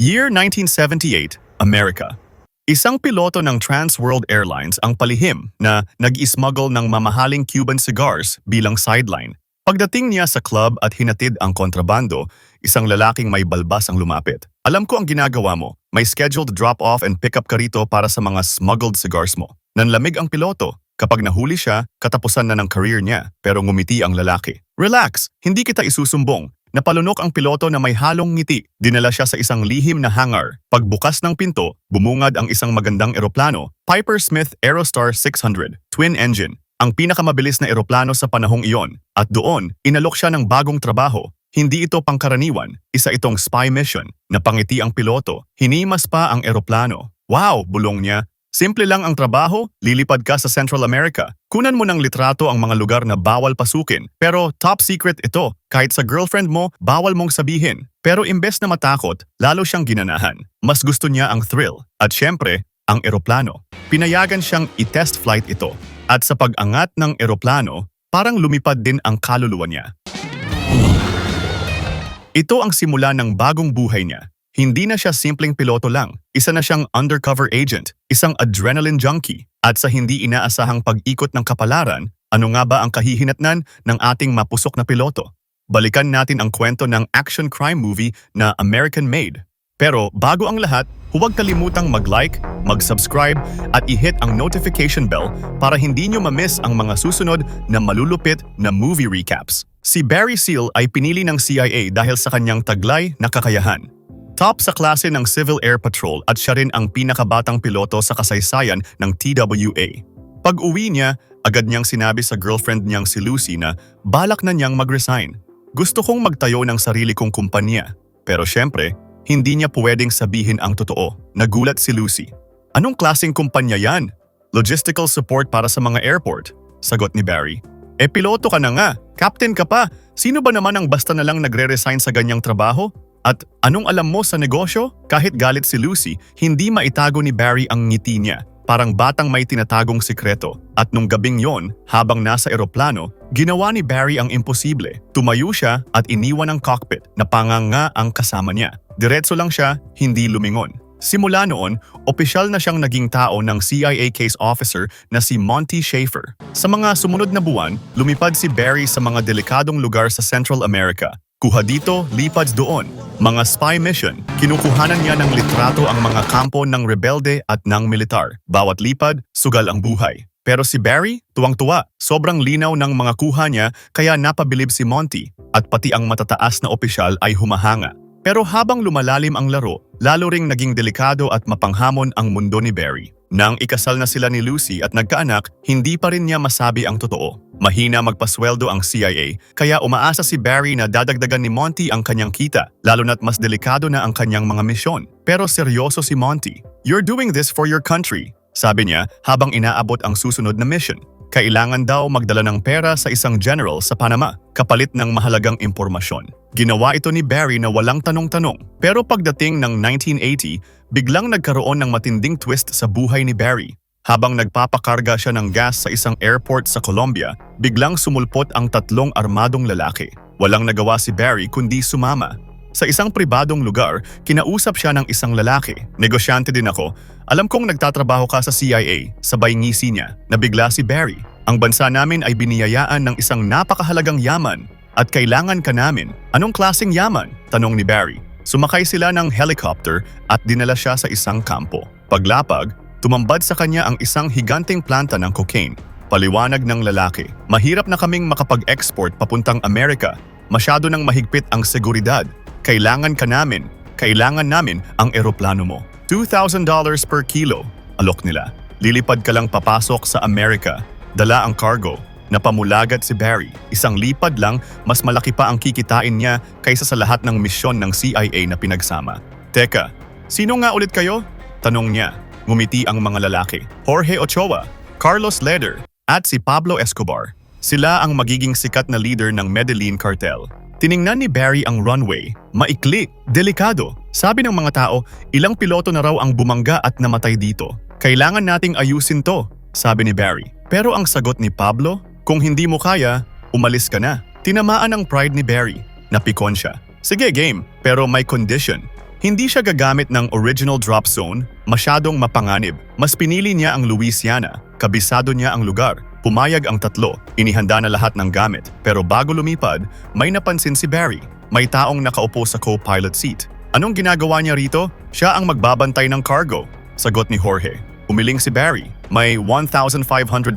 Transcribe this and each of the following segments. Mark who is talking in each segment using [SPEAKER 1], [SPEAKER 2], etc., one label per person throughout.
[SPEAKER 1] Year 1978, America. Isang piloto ng Trans World Airlines ang palihim na nag-smuggle ng mamahaling Cuban cigars bilang sideline. Pagdating niya sa club at hinatid ang kontrabando, isang lalaking may balbas ang lumapit. Alam ko ang ginagawa mo. May scheduled drop-off and pick-up ka rito para sa mga smuggled cigars mo. Nanlamig ang piloto. Kapag nahuli siya, katapusan na ng career niya, pero ngumiti ang lalaki. Relax, hindi kita isusumbong. Napalunok ang piloto na may halong ngiti. Dinala siya sa isang lihim na hangar. Pagbukas ng pinto, bumungad ang isang magandang eroplano, Piper Smith Aerostar 600, twin engine. Ang pinakamabilis na eroplano sa panahong iyon. At doon, inalok siya ng bagong trabaho. Hindi ito pangkaraniwan, isa itong spy mission. Napangiti ang piloto, hinimas pa ang eroplano. Wow, bulong niya, Simple lang ang trabaho, lilipad ka sa Central America. Kunan mo ng litrato ang mga lugar na bawal pasukin. Pero top secret ito, kahit sa girlfriend mo, bawal mong sabihin. Pero imbes na matakot, lalo siyang ginanahan. Mas gusto niya ang thrill. At syempre, ang eroplano. Pinayagan siyang i-test flight ito. At sa pag-angat ng eroplano, parang lumipad din ang kaluluwa niya. Ito ang simula ng bagong buhay niya. Hindi na siya simpleng piloto lang. Isa na siyang undercover agent, isang adrenaline junkie. At sa hindi inaasahang pag-ikot ng kapalaran, ano nga ba ang kahihinatnan ng ating mapusok na piloto? Balikan natin ang kwento ng action crime movie na American Made. Pero bago ang lahat, huwag kalimutang mag-like, mag-subscribe at i-hit ang notification bell para hindi nyo ma-miss ang mga susunod na malulupit na movie recaps. Si Barry Seal ay pinili ng CIA dahil sa kanyang taglay na kakayahan. Top sa klase ng Civil Air Patrol at siya rin ang pinakabatang piloto sa kasaysayan ng TWA. Pag uwi niya, agad niyang sinabi sa girlfriend niyang si Lucy na balak na niyang mag-resign. Gusto kong magtayo ng sarili kong kumpanya. Pero syempre, hindi niya pwedeng sabihin ang totoo. Nagulat si Lucy. Anong klaseng kumpanya yan? Logistical support para sa mga airport, sagot ni Barry. Eh piloto ka na nga, captain ka pa. Sino ba naman ang basta na lang nagre-resign sa ganyang trabaho? At anong alam mo sa negosyo? Kahit galit si Lucy, hindi maitago ni Barry ang ngiti niya. Parang batang may tinatagong sikreto. At nung gabing yon, habang nasa eroplano, ginawa ni Barry ang imposible. Tumayo siya at iniwan ang cockpit na panganga ang kasama niya. Diretso lang siya, hindi lumingon. Simula noon, opisyal na siyang naging tao ng CIA case officer na si Monty Schaefer. Sa mga sumunod na buwan, lumipad si Barry sa mga delikadong lugar sa Central America. Kuha dito, lipad doon. Mga spy mission, kinukuhanan niya ng litrato ang mga kampo ng rebelde at ng militar. Bawat lipad, sugal ang buhay. Pero si Barry, tuwang-tuwa. Sobrang linaw ng mga kuha niya kaya napabilib si Monty at pati ang matataas na opisyal ay humahanga. Pero habang lumalalim ang laro, lalo ring naging delikado at mapanghamon ang mundo ni Barry. Nang ikasal na sila ni Lucy at nagkaanak, hindi pa rin niya masabi ang totoo. Mahina magpasweldo ang CIA, kaya umaasa si Barry na dadagdagan ni Monty ang kanyang kita, lalo na't mas delikado na ang kanyang mga misyon. Pero seryoso si Monty. You're doing this for your country, sabi niya habang inaabot ang susunod na mission. Kailangan daw magdala ng pera sa isang general sa Panama, kapalit ng mahalagang impormasyon. Ginawa ito ni Barry na walang tanong-tanong. Pero pagdating ng 1980, biglang nagkaroon ng matinding twist sa buhay ni Barry. Habang nagpapakarga siya ng gas sa isang airport sa Colombia, biglang sumulpot ang tatlong armadong lalaki. Walang nagawa si Barry kundi sumama. Sa isang pribadong lugar, kinausap siya ng isang lalaki. Negosyante din ako. Alam kong nagtatrabaho ka sa CIA, sabay ngisi niya. Nabigla si Barry. Ang bansa namin ay biniyayaan ng isang napakahalagang yaman at kailangan ka namin. Anong klaseng yaman? Tanong ni Barry. Sumakay sila ng helicopter at dinala siya sa isang kampo. Paglapag, tumambad sa kanya ang isang higanteng planta ng cocaine. Paliwanag ng lalaki, mahirap na kaming makapag-export papuntang Amerika. Masyado nang mahigpit ang seguridad. Kailangan ka namin. Kailangan namin ang eroplano mo. $2,000 per kilo, alok nila. Lilipad ka lang papasok sa Amerika. Dala ang cargo. Napamulagat si Barry. Isang lipad lang, mas malaki pa ang kikitain niya kaysa sa lahat ng misyon ng CIA na pinagsama. Teka, sino nga ulit kayo? Tanong niya. Ngumiti ang mga lalaki. Jorge Ochoa, Carlos Leder, at si Pablo Escobar. Sila ang magiging sikat na leader ng Medellin Cartel. Tiningnan ni Barry ang runway. Maikli, delikado. Sabi ng mga tao, ilang piloto na raw ang bumangga at namatay dito. Kailangan nating ayusin to, sabi ni Barry. Pero ang sagot ni Pablo, kung hindi mo kaya, umalis ka na. Tinamaan ang pride ni Barry. Napikon siya. Sige game, pero may condition. Hindi siya gagamit ng original drop zone, masyadong mapanganib. Mas pinili niya ang Louisiana, kabisado niya ang lugar. Pumayag ang tatlo, inihanda na lahat ng gamit. Pero bago lumipad, may napansin si Barry. May taong nakaupo sa co-pilot seat. Anong ginagawa niya rito? Siya ang magbabantay ng cargo. Sagot ni Jorge. Umiling si Barry. May 1,500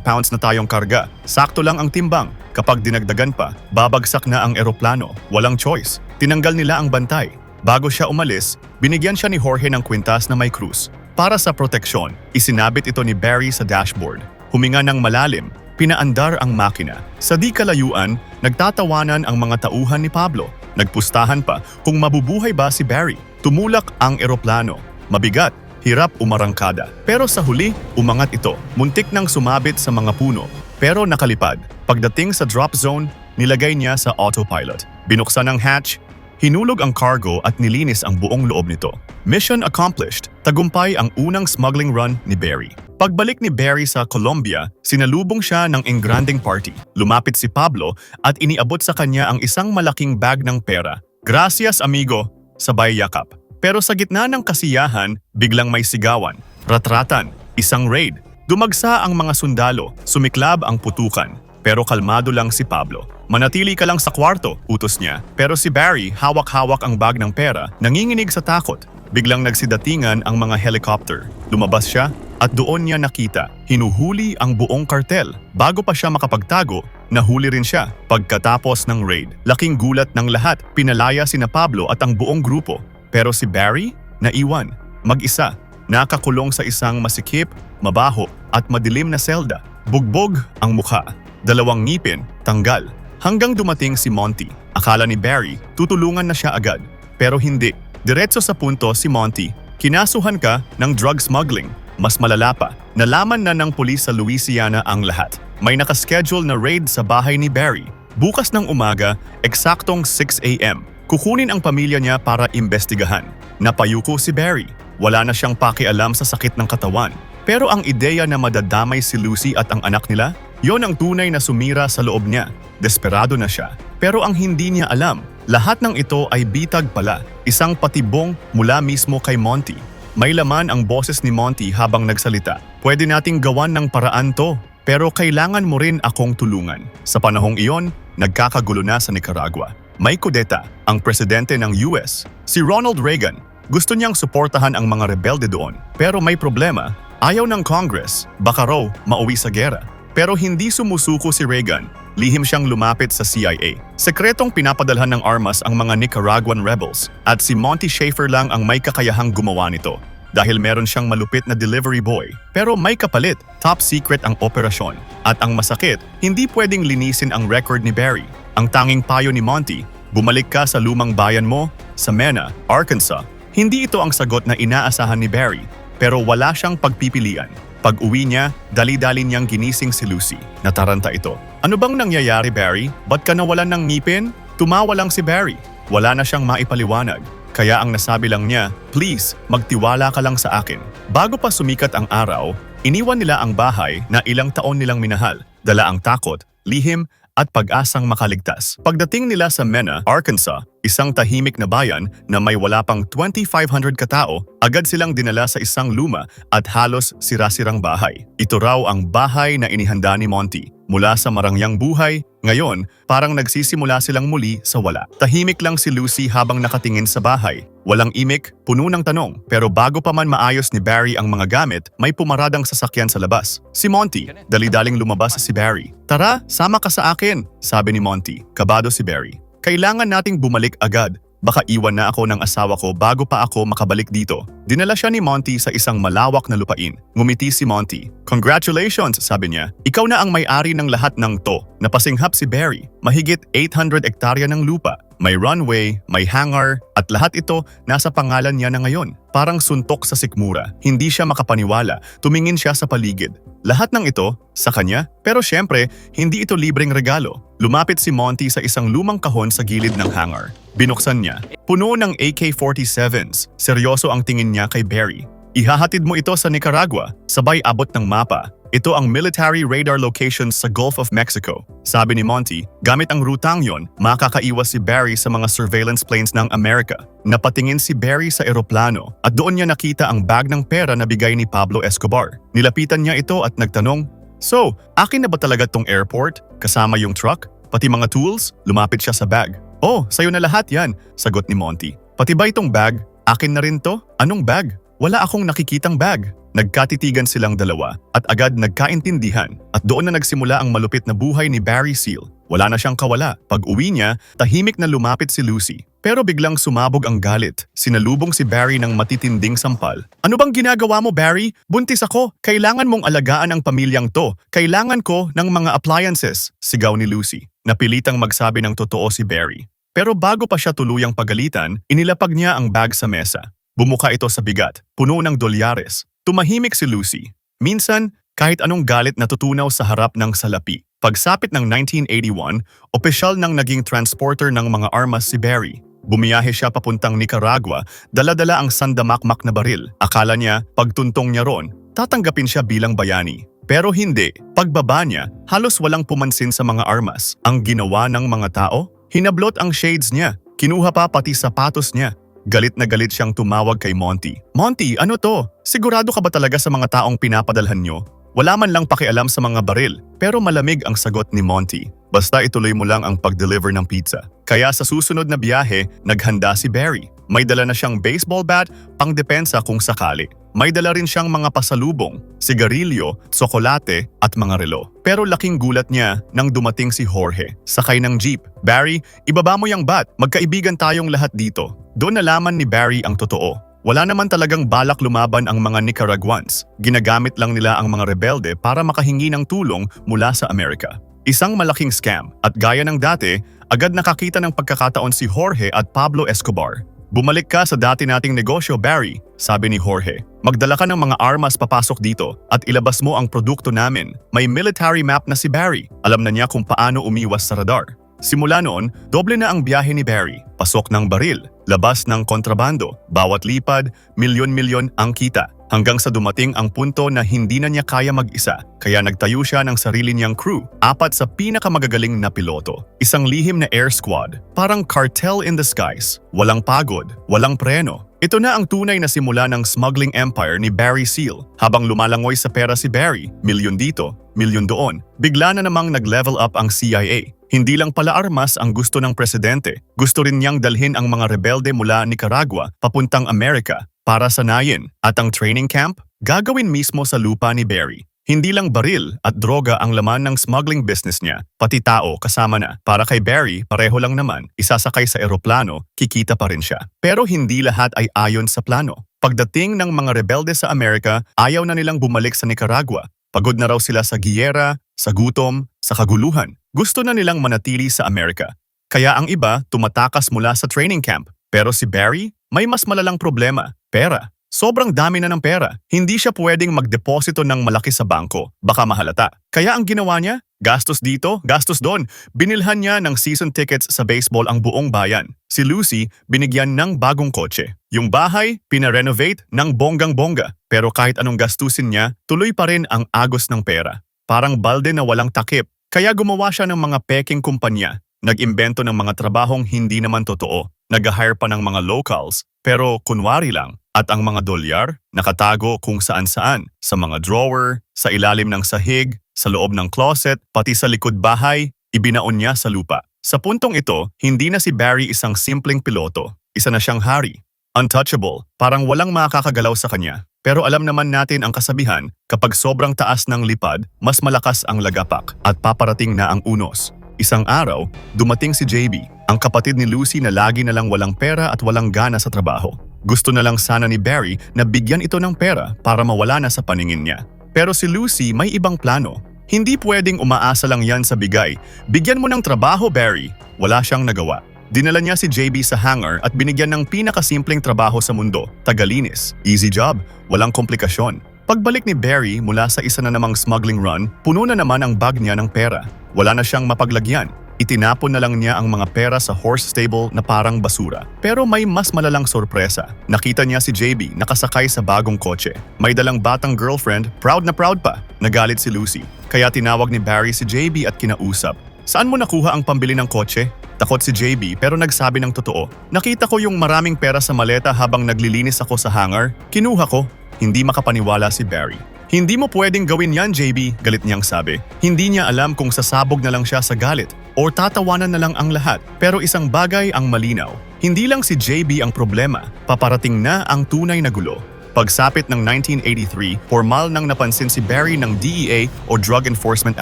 [SPEAKER 1] pounds na tayong karga. Sakto lang ang timbang. Kapag dinagdagan pa, babagsak na ang eroplano. Walang choice. Tinanggal nila ang bantay. Bago siya umalis, binigyan siya ni Jorge ng kwintas na may krus. Para sa proteksyon, isinabit ito ni Barry sa dashboard. Huminga ng malalim, pinaandar ang makina. Sa di kalayuan, nagtatawanan ang mga tauhan ni Pablo. Nagpustahan pa kung mabubuhay ba si Barry. Tumulak ang eroplano. Mabigat, hirap umarangkada. Pero sa huli, umangat ito. Muntik nang sumabit sa mga puno. Pero nakalipad. Pagdating sa drop zone, nilagay niya sa autopilot. Binuksan ang hatch, Hinulog ang cargo at nilinis ang buong loob nito. Mission accomplished. Tagumpay ang unang smuggling run ni Barry. Pagbalik ni Barry sa Colombia, sinalubong siya ng engranding party. Lumapit si Pablo at iniabot sa kanya ang isang malaking bag ng pera. Gracias amigo, sabay yakap. Pero sa gitna ng kasiyahan, biglang may sigawan. Ratratan, isang raid. Dumagsa ang mga sundalo, sumiklab ang putukan. Pero kalmado lang si Pablo. Manatili ka lang sa kwarto, utos niya. Pero si Barry, hawak-hawak ang bag ng pera, nanginginig sa takot. Biglang nagsidatingan ang mga helicopter. Lumabas siya at doon niya nakita, hinuhuli ang buong kartel. Bago pa siya makapagtago, nahuli rin siya. Pagkatapos ng raid, laking gulat ng lahat, pinalaya sina Pablo at ang buong grupo. Pero si Barry, naiwan, mag-isa, nakakulong sa isang masikip, mabaho at madilim na selda. Bugbog ang mukha, dalawang ngipin, tanggal. Hanggang dumating si Monty. Akala ni Barry, tutulungan na siya agad. Pero hindi. Diretso sa punto si Monty. Kinasuhan ka ng drug smuggling. Mas malala pa, nalaman na ng pulis sa Louisiana ang lahat. May nakaschedule na raid sa bahay ni Barry. Bukas ng umaga, eksaktong 6 a.m. Kukunin ang pamilya niya para imbestigahan. Napayuko si Barry. Wala na siyang pakialam sa sakit ng katawan. Pero ang ideya na madadamay si Lucy at ang anak nila, yon ang tunay na sumira sa loob niya. Desperado na siya. Pero ang hindi niya alam, lahat ng ito ay bitag pala, isang patibong mula mismo kay Monty. May laman ang boses ni Monty habang nagsalita. Pwede nating gawan ng paraan to, pero kailangan mo rin akong tulungan. Sa panahong iyon, nagkakagulo na sa Nicaragua. May kudeta, ang presidente ng US, si Ronald Reagan. Gusto niyang suportahan ang mga rebelde doon. Pero may problema, ayaw ng Congress, baka raw mauwi sa gera. Pero hindi sumusuko si Reagan. Lihim siyang lumapit sa CIA. Sekretong pinapadalhan ng armas ang mga Nicaraguan rebels at si Monty Schaefer lang ang may kakayahang gumawa nito dahil meron siyang malupit na delivery boy. Pero may kapalit, top secret ang operasyon. At ang masakit, hindi pwedeng linisin ang record ni Barry. Ang tanging payo ni Monty, bumalik ka sa lumang bayan mo, sa Mena, Arkansas. Hindi ito ang sagot na inaasahan ni Barry, pero wala siyang pagpipilian. Pag uwi niya, dali-dali niyang ginising si Lucy. Nataranta ito. Ano bang nangyayari, Barry? Ba't ka nawalan ng ngipin? Tumawa lang si Barry. Wala na siyang maipaliwanag. Kaya ang nasabi lang niya, please, magtiwala ka lang sa akin. Bago pa sumikat ang araw, iniwan nila ang bahay na ilang taon nilang minahal. Dala ang takot, lihim, at pag-asang makaligtas. Pagdating nila sa Mena, Arkansas, isang tahimik na bayan na may wala pang 2,500 katao, agad silang dinala sa isang luma at halos sira-sirang bahay. Ito raw ang bahay na inihanda ni Monty. Mula sa marangyang buhay, ngayon parang nagsisimula silang muli sa wala. Tahimik lang si Lucy habang nakatingin sa bahay. Walang imik, puno ng tanong, pero bago pa man maayos ni Barry ang mga gamit, may pumaradang sasakyan sa labas. Si Monty, dali-daling lumabas si Barry. Tara, sama ka sa akin, sabi ni Monty. Kabado si Barry. Kailangan nating bumalik agad. Baka iwan na ako ng asawa ko bago pa ako makabalik dito. Dinala siya ni Monty sa isang malawak na lupain. Ngumiti si Monty. Congratulations, sabi niya. Ikaw na ang may-ari ng lahat ng to. Napasinghap si Barry. Mahigit 800 ektarya ng lupa. May runway, may hangar, at lahat ito nasa pangalan niya na ngayon. Parang suntok sa sikmura. Hindi siya makapaniwala. Tumingin siya sa paligid. Lahat ng ito, sa kanya. Pero syempre, hindi ito libreng regalo. Lumapit si Monty sa isang lumang kahon sa gilid ng hangar. Binuksan niya. Puno ng AK-47s. Seryoso ang tingin niya kay Barry. Ihahatid mo ito sa Nicaragua, sabay abot ng mapa. Ito ang military radar locations sa Gulf of Mexico. Sabi ni Monty, gamit ang rutang yon, makakaiwas si Barry sa mga surveillance planes ng Amerika. Napatingin si Barry sa eroplano at doon niya nakita ang bag ng pera na bigay ni Pablo Escobar. Nilapitan niya ito at nagtanong, So, akin na ba talaga tong airport? Kasama yung truck? Pati mga tools? Lumapit siya sa bag. Oh, sayo na lahat yan, sagot ni Monty. Pati ba itong bag? Akin na rin to? Anong bag? Wala akong nakikitang bag. Nagkatitigan silang dalawa at agad nagkaintindihan at doon na nagsimula ang malupit na buhay ni Barry Seal. Wala na siyang kawala. Pag uwi niya, tahimik na lumapit si Lucy. Pero biglang sumabog ang galit. Sinalubong si Barry ng matitinding sampal. Ano bang ginagawa mo, Barry? Buntis ako. Kailangan mong alagaan ang pamilyang to. Kailangan ko ng mga appliances. Sigaw ni Lucy. Napilitang magsabi ng totoo si Barry. Pero bago pa siya tuluyang pagalitan, inilapag niya ang bag sa mesa. Bumuka ito sa bigat, puno ng dolyares. Tumahimik si Lucy. Minsan, kahit anong galit natutunaw sa harap ng salapi. Pagsapit ng 1981, opisyal nang naging transporter ng mga armas si Barry. Bumiyahe siya papuntang Nicaragua, dala-dala ang sandamakmak na baril. Akala niya, pagtuntong niya ron, tatanggapin siya bilang bayani. Pero hindi. Pagbaba niya, halos walang pumansin sa mga armas. Ang ginawa ng mga tao, hinablot ang shades niya. Kinuha pa pati sapatos niya. Galit na galit siyang tumawag kay Monty. Monty, ano to? Sigurado ka ba talaga sa mga taong pinapadalhan nyo? Wala man lang pakialam sa mga baril, pero malamig ang sagot ni Monty. Basta ituloy mo lang ang pag-deliver ng pizza. Kaya sa susunod na biyahe, naghanda si Barry. May dala na siyang baseball bat, pang depensa kung sakali. May dala rin siyang mga pasalubong, sigarilyo, tsokolate at mga relo. Pero laking gulat niya nang dumating si Jorge, sakay ng jeep. Barry, ibaba mo yung bat, magkaibigan tayong lahat dito. Doon nalaman ni Barry ang totoo. Wala naman talagang balak lumaban ang mga Nicaraguans. Ginagamit lang nila ang mga rebelde para makahingi ng tulong mula sa Amerika. Isang malaking scam at gaya ng dati, agad nakakita ng pagkakataon si Jorge at Pablo Escobar. Bumalik ka sa dati nating negosyo, Barry, sabi ni Jorge. Magdala ka ng mga armas papasok dito at ilabas mo ang produkto namin. May military map na si Barry. Alam na niya kung paano umiwas sa radar. Simula noon, doble na ang biyahe ni Barry. Pasok ng baril, labas ng kontrabando, bawat lipad, milyon-milyon ang kita. Hanggang sa dumating ang punto na hindi na niya kaya mag-isa, kaya nagtayo siya ng sarili niyang crew, apat sa pinakamagagaling na piloto. Isang lihim na air squad, parang cartel in the skies. Walang pagod, walang preno, ito na ang tunay na simula ng smuggling empire ni Barry Seal. Habang lumalangoy sa pera si Barry, milyon dito, milyon doon, bigla na namang nag-level up ang CIA. Hindi lang pala armas ang gusto ng presidente, gusto rin niyang dalhin ang mga rebelde mula Nicaragua papuntang Amerika para sanayin at ang training camp gagawin mismo sa lupa ni Barry. Hindi lang baril at droga ang laman ng smuggling business niya, pati tao kasama na. Para kay Barry, pareho lang naman, isasakay sa eroplano, kikita pa rin siya. Pero hindi lahat ay ayon sa plano. Pagdating ng mga rebelde sa Amerika, ayaw na nilang bumalik sa Nicaragua. Pagod na raw sila sa giyera, sa gutom, sa kaguluhan. Gusto na nilang manatili sa Amerika. Kaya ang iba tumatakas mula sa training camp. Pero si Barry, may mas malalang problema, pera. Sobrang dami na ng pera. Hindi siya pwedeng magdeposito ng malaki sa bangko. Baka mahalata. Kaya ang ginawa niya, gastos dito, gastos doon. Binilhan niya ng season tickets sa baseball ang buong bayan. Si Lucy, binigyan ng bagong kotse. Yung bahay, pinarenovate ng bonggang-bongga. Pero kahit anong gastusin niya, tuloy pa rin ang agos ng pera. Parang balde na walang takip. Kaya gumawa siya ng mga peking kumpanya. Nag-imbento ng mga trabahong hindi naman totoo. Nag-hire pa ng mga locals, pero kunwari lang. At ang mga dolyar, nakatago kung saan-saan, sa mga drawer, sa ilalim ng sahig, sa loob ng closet, pati sa likod bahay, ibinaon niya sa lupa. Sa puntong ito, hindi na si Barry isang simpleng piloto. Isa na siyang hari. Untouchable, parang walang makakagalaw sa kanya. Pero alam naman natin ang kasabihan, kapag sobrang taas ng lipad, mas malakas ang lagapak at paparating na ang unos. Isang araw, dumating si JB, ang kapatid ni Lucy na lagi na lang walang pera at walang gana sa trabaho. Gusto na lang sana ni Barry na bigyan ito ng pera para mawala na sa paningin niya. Pero si Lucy may ibang plano. Hindi pwedeng umaasa lang yan sa bigay. Bigyan mo ng trabaho, Barry. Wala siyang nagawa. Dinala niya si JB sa hangar at binigyan ng pinakasimpleng trabaho sa mundo, tagalinis. Easy job, walang komplikasyon. Pagbalik ni Barry mula sa isa na namang smuggling run, puno na naman ang bag niya ng pera. Wala na siyang mapaglagyan. Itinapon na lang niya ang mga pera sa horse stable na parang basura. Pero may mas malalang sorpresa. Nakita niya si JB nakasakay sa bagong kotse. May dalang batang girlfriend, proud na proud pa. Nagalit si Lucy. Kaya tinawag ni Barry si JB at kinausap. Saan mo nakuha ang pambili ng kotse? Takot si JB pero nagsabi ng totoo. Nakita ko yung maraming pera sa maleta habang naglilinis ako sa hangar. Kinuha ko. Hindi makapaniwala si Barry. Hindi mo pwedeng gawin yan, JB, galit niyang sabi. Hindi niya alam kung sasabog na lang siya sa galit o tatawanan na lang ang lahat. Pero isang bagay ang malinaw. Hindi lang si JB ang problema, paparating na ang tunay na gulo. Pagsapit ng 1983, formal nang napansin si Barry ng DEA o Drug Enforcement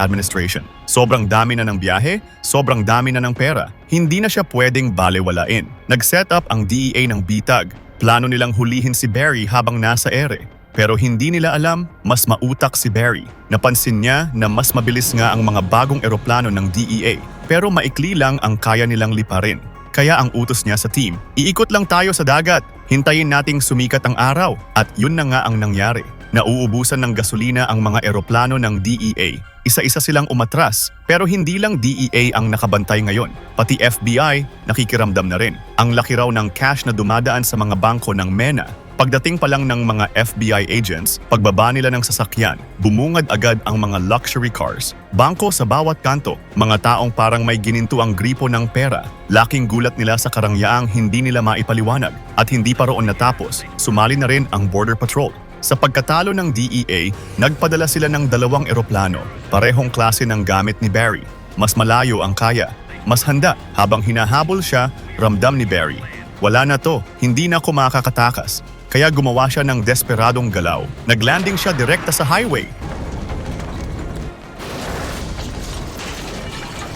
[SPEAKER 1] Administration. Sobrang dami na ng biyahe, sobrang dami na ng pera. Hindi na siya pwedeng balewalain. Nag-set up ang DEA ng bitag. Plano nilang hulihin si Barry habang nasa ere. Pero hindi nila alam, mas mautak si Barry. Napansin niya na mas mabilis nga ang mga bagong eroplano ng DEA. Pero maikli lang ang kaya nilang liparin. Kaya ang utos niya sa team, iikot lang tayo sa dagat. Hintayin nating sumikat ang araw. At yun na nga ang nangyari. Nauubusan ng gasolina ang mga eroplano ng DEA. Isa-isa silang umatras, pero hindi lang DEA ang nakabantay ngayon. Pati FBI, nakikiramdam na rin. Ang laki raw ng cash na dumadaan sa mga bangko ng MENA Pagdating pa lang ng mga FBI agents, pagbaba nila ng sasakyan, bumungad agad ang mga luxury cars. Bangko sa bawat kanto, mga taong parang may gininto ang gripo ng pera. Laking gulat nila sa karangyaang hindi nila maipaliwanag. At hindi pa roon natapos, sumali na rin ang Border Patrol. Sa pagkatalo ng DEA, nagpadala sila ng dalawang eroplano, parehong klase ng gamit ni Barry. Mas malayo ang kaya, mas handa habang hinahabol siya, ramdam ni Barry. Wala na to, hindi na ako makakatakas. Kaya gumawa siya ng desperadong galaw. Naglanding siya direkta sa highway.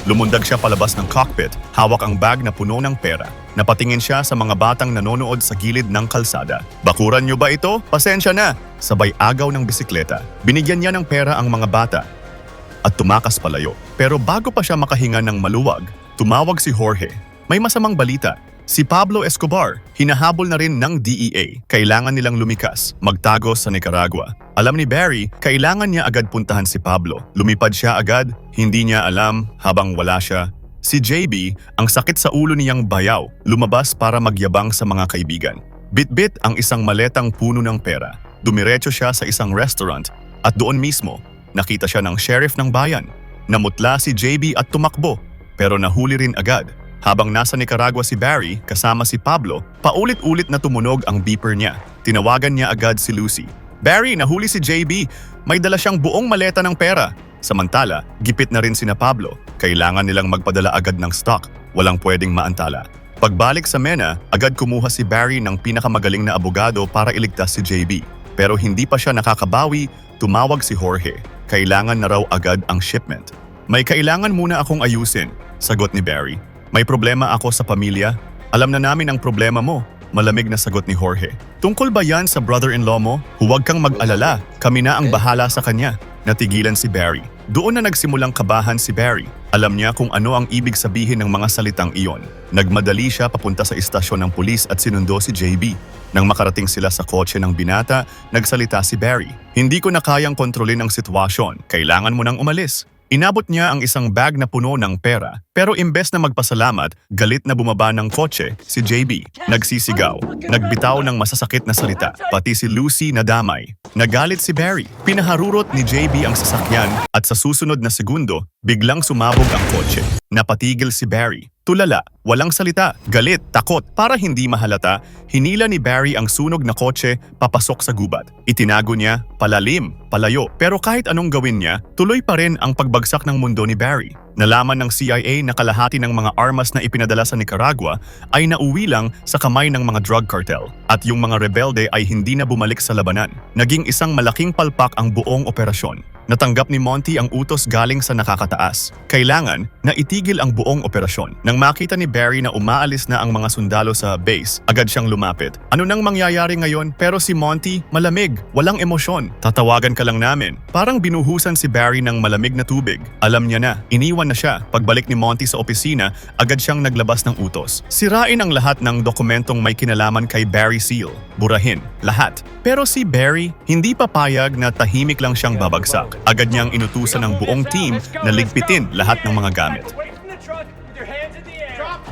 [SPEAKER 1] Lumundag siya palabas ng cockpit, hawak ang bag na puno ng pera. Napatingin siya sa mga batang nanonood sa gilid ng kalsada. Bakuran niyo ba ito? Pasensya na! Sabay agaw ng bisikleta. Binigyan niya ng pera ang mga bata at tumakas palayo. Pero bago pa siya makahinga ng maluwag, tumawag si Jorge. May masamang balita. Si Pablo Escobar, hinahabol na rin ng DEA. Kailangan nilang lumikas, magtago sa Nicaragua. Alam ni Barry, kailangan niya agad puntahan si Pablo. Lumipad siya agad, hindi niya alam habang wala siya. Si JB, ang sakit sa ulo niyang bayaw, lumabas para magyabang sa mga kaibigan. Bit-bit ang isang maletang puno ng pera. Dumiretso siya sa isang restaurant at doon mismo, nakita siya ng sheriff ng bayan. Namutla si JB at tumakbo, pero nahuli rin agad. Habang nasa Nicaragua si Barry kasama si Pablo, paulit-ulit na tumunog ang beeper niya. Tinawagan niya agad si Lucy. Barry, nahuli si JB. May dala siyang buong maleta ng pera. Samantala, gipit na rin sina Pablo. Kailangan nilang magpadala agad ng stock. Walang pwedeng maantala. Pagbalik sa MENA, agad kumuha si Barry ng pinakamagaling na abogado para iligtas si JB. Pero hindi pa siya nakakabawi, tumawag si Jorge. Kailangan na raw agad ang shipment. May kailangan muna akong ayusin, sagot ni Barry. May problema ako sa pamilya. Alam na namin ang problema mo. Malamig na sagot ni Jorge. Tungkol ba yan sa brother-in-law mo? Huwag kang mag-alala. Kami na ang bahala sa kanya. Natigilan si Barry. Doon na nagsimulang kabahan si Barry. Alam niya kung ano ang ibig sabihin ng mga salitang iyon. Nagmadali siya papunta sa istasyon ng pulis at sinundo si JB. Nang makarating sila sa kotse ng binata, nagsalita si Barry. Hindi ko na kayang kontrolin ang sitwasyon. Kailangan mo nang umalis. Inabot niya ang isang bag na puno ng pera, pero imbes na magpasalamat, galit na bumaba ng kotse si JB. Nagsisigaw, nagbitaw ng masasakit na salita, pati si Lucy nadamay. Nagalit si Barry, pinaharurot ni JB ang sasakyan at sa susunod na segundo, biglang sumabog ang kotse. Napatigil si Barry. Tulala, walang salita, galit, takot. Para hindi mahalata, hinila ni Barry ang sunog na kotse papasok sa gubat. Itinago niya, palalim, palayo. Pero kahit anong gawin niya, tuloy pa rin ang pagbagsak ng mundo ni Barry. Nalaman ng CIA na kalahati ng mga armas na ipinadala sa Nicaragua ay nauwi lang sa kamay ng mga drug cartel at yung mga rebelde ay hindi na bumalik sa labanan. Naging isang malaking palpak ang buong operasyon. Natanggap ni Monty ang utos galing sa nakakataas. Kailangan na itigil ang buong operasyon. Nang makita ni Barry na umaalis na ang mga sundalo sa base, agad siyang lumapit. Ano nang mangyayari ngayon? Pero si Monty, malamig, walang emosyon. Tatawagan ka lang namin. Parang binuhusan si Barry ng malamig na tubig. Alam niya na, iniwan na siya. Pagbalik ni Monty sa opisina, agad siyang naglabas ng utos. Sirain ang lahat ng dokumentong may kinalaman kay Barry Seal. Burahin, lahat. Pero si Barry, hindi papayag na tahimik lang siyang babagsak. Agad niyang inutusan ng buong team na ligpitin lahat ng mga gamit.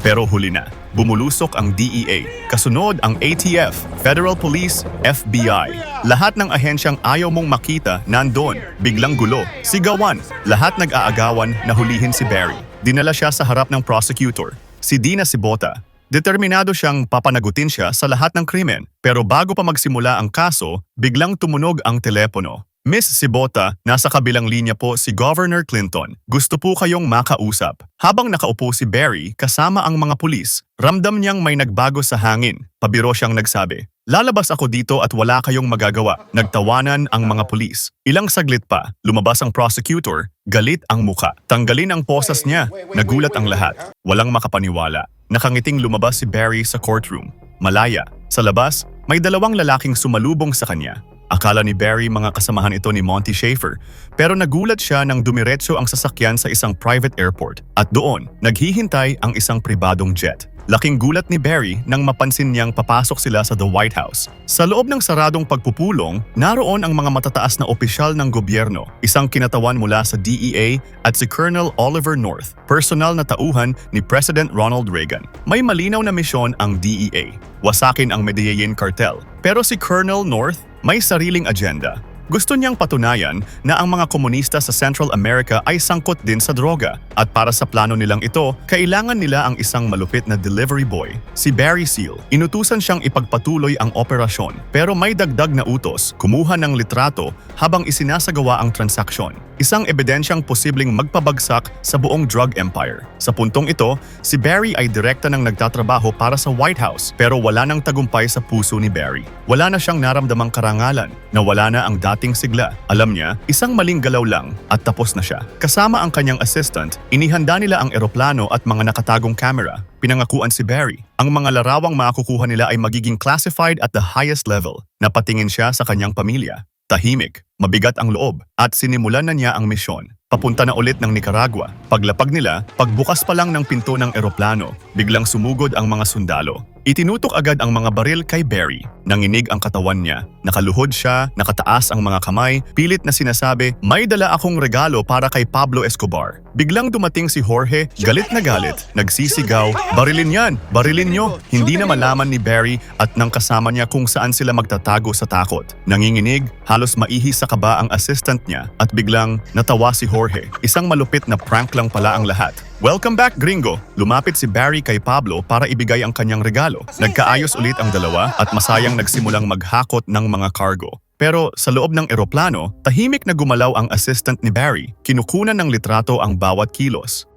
[SPEAKER 1] Pero huli na, bumulusok ang DEA, kasunod ang ATF, Federal Police, FBI. Lahat ng ahensyang ayaw mong makita nandon, biglang gulo, sigawan, lahat nag-aagawan na hulihin si Barry. Dinala siya sa harap ng prosecutor, si Dina Sibota. Determinado siyang papanagutin siya sa lahat ng krimen. Pero bago pa magsimula ang kaso, biglang tumunog ang telepono. Miss Sibota, nasa kabilang linya po si Governor Clinton. Gusto po kayong makausap. Habang nakaupo si Barry kasama ang mga pulis, ramdam niyang may nagbago sa hangin. Pabiro siyang nagsabi, Lalabas ako dito at wala kayong magagawa. Nagtawanan ang mga pulis. Ilang saglit pa, lumabas ang prosecutor, galit ang muka. Tanggalin ang posas niya. Nagulat ang lahat. Walang makapaniwala. Nakangiting lumabas si Barry sa courtroom. Malaya. Sa labas, may dalawang lalaking sumalubong sa kanya. Akala ni Barry mga kasamahan ito ni Monty Schaefer, pero nagulat siya nang dumiretso ang sasakyan sa isang private airport at doon, naghihintay ang isang pribadong jet. Laking gulat ni Barry nang mapansin niyang papasok sila sa The White House. Sa loob ng saradong pagpupulong, naroon ang mga matataas na opisyal ng gobyerno, isang kinatawan mula sa DEA at si Colonel Oliver North, personal na tauhan ni President Ronald Reagan. May malinaw na misyon ang DEA, wasakin ang Medellin cartel. Pero si Colonel North may sariling agenda. Gusto niyang patunayan na ang mga komunista sa Central America ay sangkot din sa droga at para sa plano nilang ito, kailangan nila ang isang malupit na delivery boy, si Barry Seal. Inutusan siyang ipagpatuloy ang operasyon pero may dagdag na utos, kumuha ng litrato habang isinasagawa ang transaksyon. Isang ebidensyang posibleng magpabagsak sa buong drug empire. Sa puntong ito, si Barry ay direkta ng nagtatrabaho para sa White House pero wala nang tagumpay sa puso ni Barry. Wala na siyang naramdamang karangalan, nawala na ang dating sigla. Alam niya, isang maling galaw lang at tapos na siya. Kasama ang kanyang assistant, inihanda nila ang eroplano at mga nakatagong camera. Pinangakuan si Barry. Ang mga larawang makukuha nila ay magiging classified at the highest level. Napatingin siya sa kanyang pamilya. Tahimik, mabigat ang loob, at sinimulan na niya ang misyon. Papunta na ulit ng Nicaragua. Paglapag nila, pagbukas pa lang ng pinto ng eroplano, biglang sumugod ang mga sundalo. Itinutok agad ang mga baril kay Barry. Nanginig ang katawan niya. Nakaluhod siya, nakataas ang mga kamay, pilit na sinasabi, may dala akong regalo para kay Pablo Escobar. Biglang dumating si Jorge, galit na galit, nagsisigaw, barilin yan, barilin nyo. Hindi na malaman ni Barry at ng kasama niya kung saan sila magtatago sa takot. Nanginginig, halos maihi sa kaba ang assistant niya at biglang natawa si Jorge. Isang malupit na prank lang pala ang lahat. Welcome back, gringo! Lumapit si Barry kay Pablo para ibigay ang kanyang regalo. Nagkaayos ulit ang dalawa at masayang nagsimulang maghakot ng mga cargo. Pero sa loob ng eroplano, tahimik na gumalaw ang assistant ni Barry. Kinukunan ng litrato ang bawat kilos.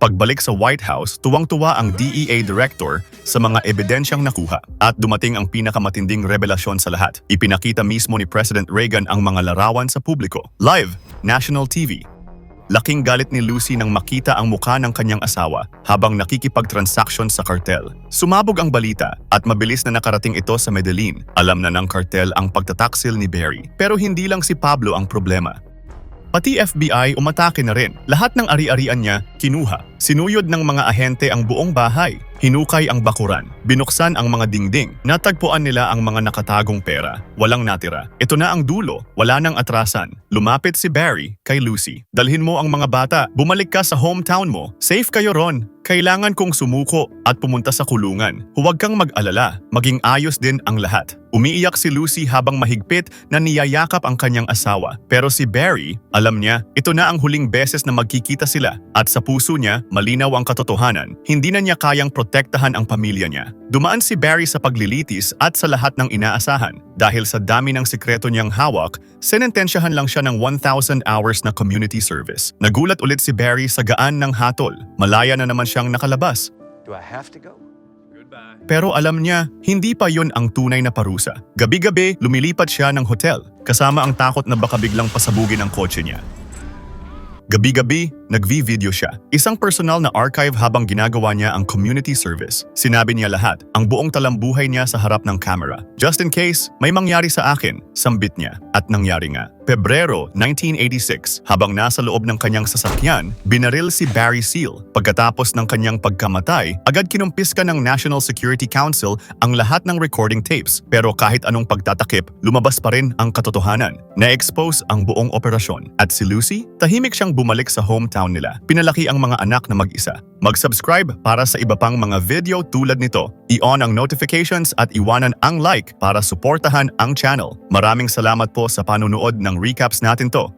[SPEAKER 1] Pagbalik sa White House, tuwang-tuwa ang DEA director sa mga ebidensyang nakuha at dumating ang pinakamatinding revelasyon sa lahat. Ipinakita mismo ni President Reagan ang mga larawan sa publiko. Live, national TV. Laking galit ni Lucy nang makita ang mukha ng kanyang asawa habang nakikipagtransaksyon sa kartel. Sumabog ang balita at mabilis na nakarating ito sa Medellin. Alam na ng kartel ang pagtataksil ni Barry. Pero hindi lang si Pablo ang problema. Pati FBI umatake na rin. Lahat ng ari-arian niya kinuha. Sinuyod ng mga ahente ang buong bahay. Hinukay ang bakuran. Binuksan ang mga dingding. Natagpuan nila ang mga nakatagong pera. Walang natira. Ito na ang dulo. Wala nang atrasan. Lumapit si Barry kay Lucy. Dalhin mo ang mga bata. Bumalik ka sa hometown mo. Safe kayo ron. Kailangan kong sumuko at pumunta sa kulungan. Huwag kang mag-alala. Maging ayos din ang lahat. Umiiyak si Lucy habang mahigpit na niyayakap ang kanyang asawa. Pero si Barry, alam niya, ito na ang huling beses na magkikita sila. At sa puso niya, malinaw ang katotohanan. Hindi na niya kayang protektahan ang pamilya niya. Dumaan si Barry sa paglilitis at sa lahat ng inaasahan. Dahil sa dami ng sikreto niyang hawak, senentensyahan lang siya ng 1,000 hours na community service. Nagulat ulit si Barry sa gaan ng hatol. Malaya na naman siyang nakalabas.
[SPEAKER 2] Do I have to go?
[SPEAKER 1] Pero alam niya, hindi pa yon ang tunay na parusa. Gabi-gabi, lumilipat siya ng hotel, kasama ang takot na baka biglang pasabugin ang kotse niya. Gabi-gabi, nagvi-video siya. Isang personal na archive habang ginagawa niya ang community service. Sinabi niya lahat, ang buong talambuhay niya sa harap ng camera. Just in case, may mangyari sa akin, sambit niya. At nangyari nga. Pebrero 1986, habang nasa loob ng kanyang sasakyan, binaril si Barry Seal. Pagkatapos ng kanyang pagkamatay, agad kinumpiska ng National Security Council ang lahat ng recording tapes. Pero kahit anong pagtatakip, lumabas pa rin ang katotohanan. Na-expose ang buong operasyon. At si Lucy, tahimik siyang bumalik sa hometown nila. Pinalaki ang mga anak na mag-isa. Mag-subscribe para sa iba pang mga video tulad nito. I-on ang notifications at iwanan ang like para suportahan ang channel. Maraming salamat po sa panunood ng recaps natin to.